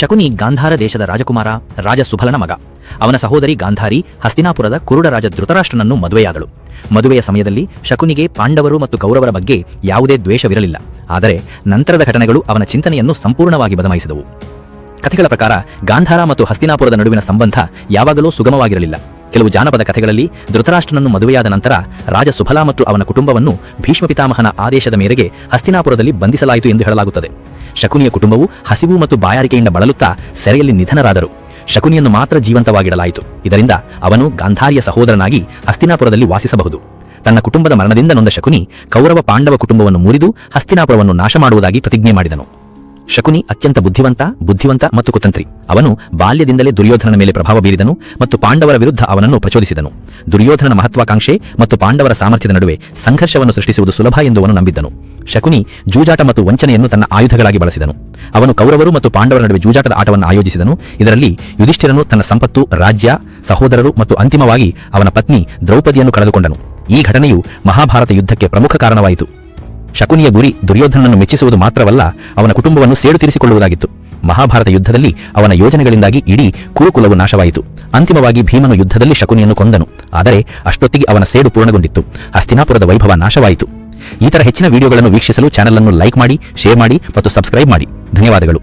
ಶಕುನಿ ಗಾಂಧಾರ ದೇಶದ ರಾಜಕುಮಾರ, ರಾಜ ಸುಫಲನ ಮಗ. ಅವನ ಸಹೋದರಿ ಗಾಂಧಾರಿ ಹಸ್ತಿನಾಪುರದ ಕುರುಡ ರಾಜ ಧೃತರಾಷ್ಟ್ರನನ್ನು ಮದುವೆಯಾದಳು. ಮದುವೆಯ ಸಮಯದಲ್ಲಿ ಶಕುನಿಗೆ ಪಾಂಡವರು ಮತ್ತು ಕೌರವರ ಬಗ್ಗೆ ಯಾವುದೇ ದ್ವೇಷವಿರಲಿಲ್ಲ. ಆದರೆ ನಂತರದ ಘಟನೆಗಳು ಅವನ ಚಿಂತನೆಯನ್ನು ಸಂಪೂರ್ಣವಾಗಿ ಬದಲಾಯಿಸಿದವು ಕಥೆಗಳ ಪ್ರಕಾರ ಗಾಂಧಾರ ಮತ್ತು ಹಸ್ತಿನಾಪುರದ ನಡುವಿನ ಸಂಬಂಧ ಯಾವಾಗಲೂ ಸುಗಮವಾಗಿರಲಿಲ್ಲ. ಕೆಲವು ಜಾನಪದ ಕಥೆಗಳಲ್ಲಿ ಧೃತರಾಷ್ಟ್ರನನ್ನು ಮದುವೆಯಾದ ನಂತರ ರಾಜ ಸುಫಲಾ ಮತ್ತು ಅವನ ಕುಟುಂಬವನ್ನು ಭೀಷ್ಮ ಪಿತಾಮಹನ ಆದೇಶದ ಮೇರೆಗೆ ಹಸ್ತಿನಾಪುರದಲ್ಲಿ ಬಂಧಿಸಲಾಯಿತು ಎಂದು ಹೇಳಲಾಗುತ್ತದೆ. ಶಕುನಿಯ ಕುಟುಂಬವು ಹಸಿವು ಮತ್ತು ಬಾಯಾರಿಕೆಯಿಂದ ಬಳಲುತ್ತಾ ಸೆರೆಯಲ್ಲಿ ನಿಧನರಾದರು. ಶಕುನಿಯನ್ನು ಮಾತ್ರ ಜೀವಂತವಾಗಿಡಲಾಯಿತು. ಇದರಿಂದ ಅವನು ಗಾಂಧಾರಿಯ ಸಹೋದರನಾಗಿ ಹಸ್ತಿನಾಪುರದಲ್ಲಿ ವಾಸಿಸಬಹುದು. ತನ್ನ ಕುಟುಂಬದ ಮರಣದಿಂದ ನೊಂದ ಶಕುನಿ ಕೌರವ ಪಾಂಡವ ಕುಟುಂಬವನ್ನು ಮುರಿದು ಹಸ್ತಿನಾಪುರವನ್ನು ನಾಶ ಮಾಡುವುದಾಗಿ ಪ್ರತಿಜ್ಞೆ ಮಾಡಿದನು. ಶಕುನಿ ಅತ್ಯಂತ ಬುದ್ಧಿವಂತ ಬುದ್ಧಿವಂತ ಮತ್ತು ಕುತಂತ್ರಿ. ಅವನು ಬಾಲ್ಯದಿಂದಲೇ ದುರ್ಯೋಧನನ ಮೇಲೆ ಪ್ರಭಾವ ಬೀರಿದನು ಮತ್ತು ಪಾಂಡವರ ವಿರುದ್ಧ ಅವನನ್ನು ಪ್ರಚೋದಿಸಿದನು. ದುರ್ಯೋಧನನ ಮಹತ್ವಾಕಾಂಕ್ಷೆ ಮತ್ತು ಪಾಂಡವರ ಸಾಮರ್ಥ್ಯದ ನಡುವೆ ಸಂಘರ್ಷವನ್ನು ಸೃಷ್ಟಿಸುವುದು ಸುಲಭ ಎಂದು ಅವನು ನಂಬಿದ್ದನು. ಶಕುನಿ ಜೂಜಾಟ ಮತ್ತು ವಂಚನೆಯನ್ನು ತನ್ನ ಆಯುಧಗಳಾಗಿ ಬಳಸಿದನು. ಅವನು ಕೌರವರು ಮತ್ತು ಪಾಂಡವರ ನಡುವೆ ಜೂಜಾಟದ ಆಟವನ್ನು ಆಯೋಜಿಸಿದನು. ಇದರಲ್ಲಿ ಯುಧಿಷ್ಠಿರನು ತನ್ನ ಸಂಪತ್ತು, ರಾಜ್ಯ, ಸಹೋದರರು ಮತ್ತು ಅಂತಿಮವಾಗಿ ಅವನ ಪತ್ನಿ ದ್ರೌಪದಿಯನ್ನು ಕಳೆದುಕೊಂಡನು. ಈ ಘಟನೆಯು ಮಹಾಭಾರತ ಯುದ್ಧಕ್ಕೆ ಪ್ರಮುಖ ಕಾರಣವಾಯಿತು. ಶಕುನಿಯ ಗುರಿ ದುರ್ಯೋಧನನ್ನು ಮೆಚ್ಚಿಸುವುದು ಮಾತ್ರವಲ್ಲ, ಅವನ ಕುಟುಂಬವನ್ನು ಸೇಡು ತೀರಿಸಿಕೊಳ್ಳುವುದಾಗಿತ್ತು. ಮಹಾಭಾರತ ಯುದ್ಧದಲ್ಲಿ ಅವನ ಯೋಜನೆಗಳಿಂದಾಗಿ ಇಡೀ ಕುರುಕುಲವು ನಾಶವಾಯಿತು. ಅಂತಿಮವಾಗಿ ಭೀಮನು ಯುದ್ಧದಲ್ಲಿ ಶಕುನಿಯನ್ನು ಕೊಂದನು. ಆದರೆ ಅಷ್ಟೊತ್ತಿಗೆ ಅವನ ಸೇಡು ಪೂರ್ಣಗೊಂಡಿತ್ತು. ಹಸ್ತಿನಾಪುರದ ವೈಭವ ನಾಶವಾಯಿತು. ಈ ಥರ ಹೆಚ್ಚಿನ ವಿಡಿಯೋಗಳನ್ನು ವೀಕ್ಷಿಸಲು ಚಾನಲ್ ಅನ್ನು ಲೈಕ್ ಮಾಡಿ, ಶೇರ್ ಮಾಡಿ ಮತ್ತು ಸಬ್ಸ್ಕ್ರೈಬ್ ಮಾಡಿ. ಧನ್ಯವಾದಗಳು.